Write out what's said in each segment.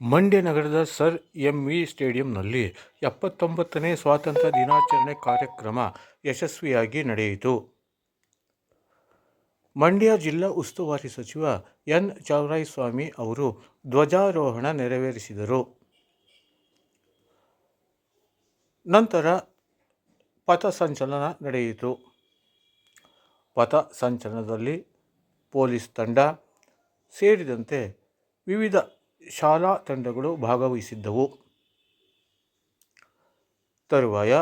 ಮಂಡ್ಯ ನಗರದ sir M V ಸ್ಟೇಡಿಯಂನಲ್ಲಿ ಎಪ್ಪತ್ತೊಂಬತ್ತನೇ ಸ್ವಾತಂತ್ರ್ಯ ದಿನಾಚರಣೆ ಕಾರ್ಯಕ್ರಮ ಯಶಸ್ವಿಯಾಗಿ ನಡೆಯಿತು. ಮಂಡ್ಯ ಜಿಲ್ಲಾ ಉಸ್ತುವಾರಿ ಸಚಿವ ಎನ್. ಚಲುವರಾಯಸ್ವಾಮಿ ಅವರು ಧ್ವಜಾರೋಹಣ ನೆರವೇರಿಸಿದರು. ನಂತರ ಪಥಸಂಚಲನ ನಡೆಯಿತು. ಪಥಸಂಚಲನದಲ್ಲಿ ಪೊಲೀಸ್ ತಂಡ ಸೇರಿದಂತೆ ವಿವಿಧ ಶಾಲಾ ತಂಡಗಳು ಭಾಗವಹಿಸಿದ್ದವು. ತರುವಾಯ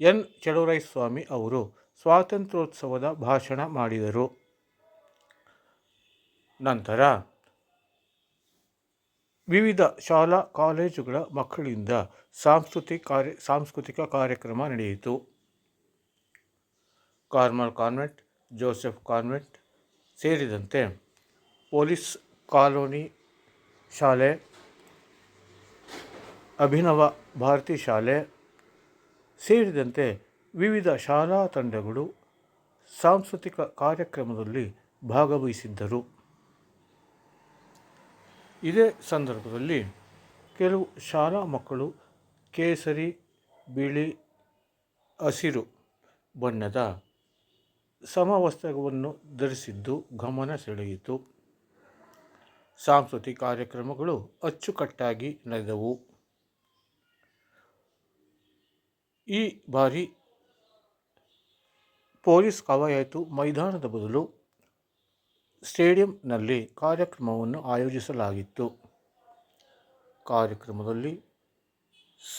ಎನ್. ಚಲುವರಾಯಸ್ವಾಮಿ ಅವರು ಸ್ವಾತಂತ್ರ್ಯೋತ್ಸವದ ಭಾಷಣ ಮಾಡಿದರು. ನಂತರ ವಿವಿಧ ಶಾಲಾ ಕಾಲೇಜುಗಳ ಮಕ್ಕಳಿಂದ ಸಾಂಸ್ಕೃತಿಕ ಕಾರ್ಯ, ಸಾಂಸ್ಕೃತಿಕ ಕಾರ್ಯಕ್ರಮ ನಡೆಯಿತು. ಕಾರ್ಮಲ್ ಕಾನ್ವೆಂಟ್, ಜೋಸೆಫ್ ಕಾನ್ವೆಂಟ್ ಸೇರಿದಂತೆ ಪೊಲೀಸ್ ಕಾಲೋನಿ ಶಾಲೆ, ಅಭಿನವ ಭಾರತಿ ಶಾಲೆ ಸೇರಿದಂತೆ ವಿವಿಧ ಶಾಲಾ ತಂಡಗಳು ಸಾಂಸ್ಕೃತಿಕ ಕಾರ್ಯಕ್ರಮದಲ್ಲಿ ಭಾಗವಹಿಸಿದ್ದರು. ಇದೇ ಸಂದರ್ಭದಲ್ಲಿ ಕೆಲವು ಶಾಲಾ ಮಕ್ಕಳು ಕೇಸರಿ, ಬಿಳಿ, ಹಸಿರು ಬಣ್ಣದ ಸಮವಸ್ತ್ರವನ್ನು ಧರಿಸಿದ್ದು ಗಮನ ಸೆಳೆಯಿತು. ಸಾಂಸ್ಕೃತಿಕ ಕಾರ್ಯಕ್ರಮಗಳು ಅಚ್ಚುಕಟ್ಟಾಗಿ ನಡೆದವು. ಈ ಬಾರಿ ಪೊಲೀಸ್ ಕವಾಯತು ಮೈದಾನದ ಬದಲು ಸ್ಟೇಡಿಯಂನಲ್ಲಿ ಕಾರ್ಯಕ್ರಮವನ್ನು ಆಯೋಜಿಸಲಾಗಿತ್ತು. ಕಾರ್ಯಕ್ರಮದಲ್ಲಿ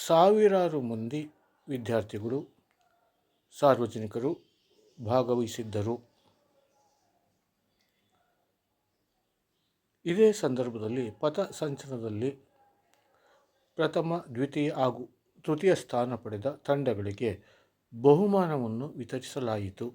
ಸಾವಿರಾರು ಮಂದಿ ವಿದ್ಯಾರ್ಥಿಗಳು, ಸಾರ್ವಜನಿಕರು ಭಾಗವಹಿಸಿದ್ದರು. ಇದೇ ಸಂದರ್ಭದಲ್ಲಿ ಪಥಸಂಚಲನದಲ್ಲಿ ಪ್ರಥಮ ದ್ವಿತೀಯ ಹಾಗೂ ತೃತೀಯ ಸ್ಥಾನ ಪಡೆದ ತಂಡಗಳಿಗೆ ಬಹುಮಾನವನ್ನು ವಿತರಿಸಲಾಯಿತು.